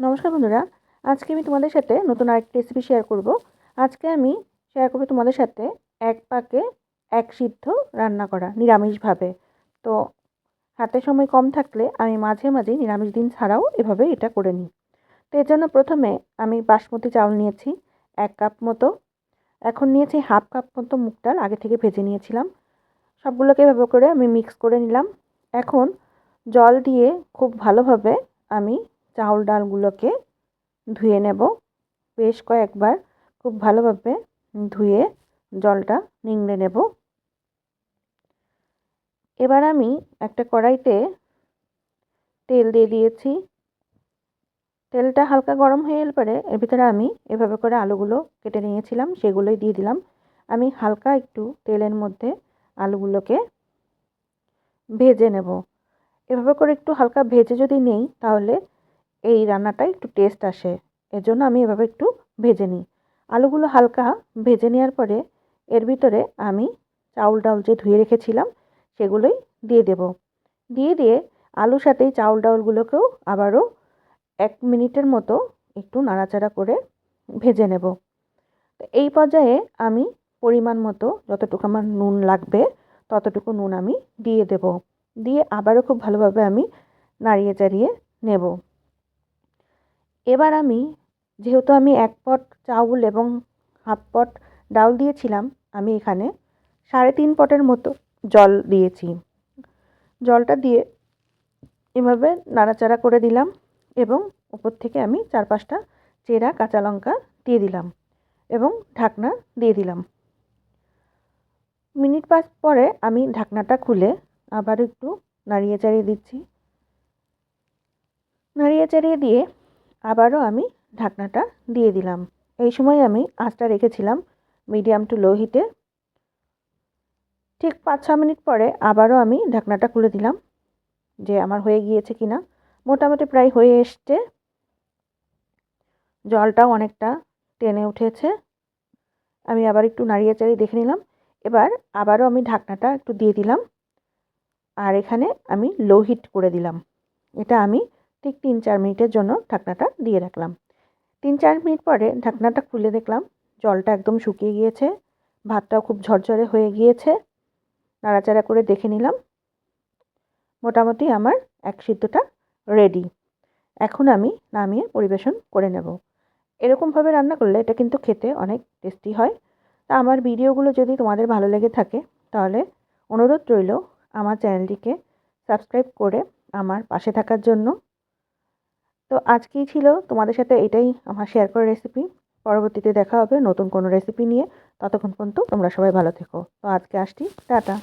নমস্কার বন্ধুরা, আজকে আমি তোমাদের সাথে নতুন আরেকটি রেসিপি শেয়ার করব। আজকে আমি শেয়ার করব তোমাদের সাথে এক পাকে এক সিদ্ধ রান্না করা নিরামিষভাবে তো হাতে সময় কম থাকলে আমি মাঝে মাঝে নিরামিষ দিন ছাড়াও এভাবে এটা করে নিই। তো এর জন্য প্রথমে আমি বাসমতি চাউল নিয়েছি এক কাপ মতো। এখন নিয়েছি হাফ কাপ মতো মুগ ডাল, আগে থেকে ভেজে নিয়েছিলাম। সবগুলোকে এভাবে করে আমি মিক্স করে নিলাম। এখন জল দিয়ে খুব ভালোভাবে আমি চাউল ডালগুলোকে ধুয়ে নেব। বেশ কয়েকবার খুব ভালোভাবে ধুয়ে জলটা নিংড়ে নেব। এবার আমি একটা কড়াইতে তেল দিয়ে দিয়েছি। তেলটা হালকা গরম হয়ে এল পরে এর ভিতরে আমি এভাবে করে আলুগুলো কেটে নিয়েছিলাম, সেগুলোই দিয়ে দিলাম। আমি হালকা একটু তেলের মধ্যে আলুগুলোকে ভেজে নেব। এভাবে করে একটু হালকা ভেজে যদি নেই, তাহলে এই রান্নাটা একটু টেস্ট আসে। এর জন্য আমি এভাবে একটু ভেজে নিই। আলুগুলো হালকা ভেজে নেওয়ার পরে এর ভিতরে আমি চাউল ডাউল যে ধুয়ে রেখেছিলাম, সেগুলোই দিয়ে দেব। দিয়ে দিয়ে আলুর সাথেই চাউল ডাউলগুলোকেও আবারও এক মিনিটের মতো একটু নাড়াচাড়া করে ভেজে নেব। তো এই পর্যায়ে আমি পরিমাণ মতো যতটুকু আমার নুন লাগবে, ততটুকু নুন আমি দিয়ে দেব। দিয়ে আবারও খুব ভালোভাবে আমি নাড়িয়ে চাড়িয়ে নেব। এবার আমি, যেহেতু আমি এক পট চাউল এবং হাফ পট ডাউল দিয়েছিলাম, আমি এখানে সাড়ে তিন পটের মতো জল দিয়েছি। জলটা দিয়ে এভাবে নাড়াচাড়া করে দিলাম এবং উপর থেকে আমি চার পাঁচটা চেরা কাঁচা লঙ্কা দিয়ে দিলাম এবং ঢাকনা দিয়ে দিলাম। মিনিট পাঁচ পরে আমি ঢাকনাটা খুলে আবার একটু নাড়িয়ে চাড়িয়ে দিচ্ছি। নাড়িয়ে চাড়িয়ে দিয়ে আবারও আমি ঢাকনাটা দিয়ে দিলাম। এই সময় আমি আঁচটা রেখেছিলাম মিডিয়াম টু লো হিটে। ঠিক পাঁচ ছ মিনিট পরে আবারও আমি ঢাকনাটা খুলে দিলাম যে আমার হয়ে গিয়েছে কি না মোটামুটি প্রায় হয়ে এসছে। জলটাও অনেকটা টেনে উঠেছে। আমি আবার একটু নাড়িয়ে চাড়িয়ে দেখে নিলাম। এবার আবারও আমি ঢাকনাটা একটু দিয়ে দিলাম। আর এখানে আমি লো হিট করে দিলাম। এটা আমি ঠিক তিন চার মিনিটের জন্য ঢাকনাটা দিয়ে রাখলাম। তিন চার মিনিট পরে ঢাকনাটা খুলে দেখলাম জলটা একদম শুকিয়ে গিয়েছে, ভাতটাও খুব ঝরঝরে হয়ে গিয়েছে। নাড়াচাড়া করে দেখে নিলাম, মোটামুটি আমার এক সিদ্ধটা রেডি এখন আমি নামিয়ে পরিবেশন করে নেব। এরকমভাবে রান্না করলে এটা কিন্তু খেতে অনেক টেস্টি হয়। তা আমার ভিডিওগুলো যদি তোমাদের ভালো লেগে থাকে, তাহলে অনুরোধ রইল আমার চ্যানেলটিকে সাবস্ক্রাইব করে আমার পাশে থাকার জন্য। তো আজকেই ছিল তোমাদের সাথে এটাই আমার শেয়ার করা রেসিপি পরবর্তীতে দেখা হবে নতুন কোনো রেসিপি নিয়ে। ততক্ষণ পর্যন্ত তোমরা সবাই ভালো থেকো। তো আজকে আসছি। টাটা।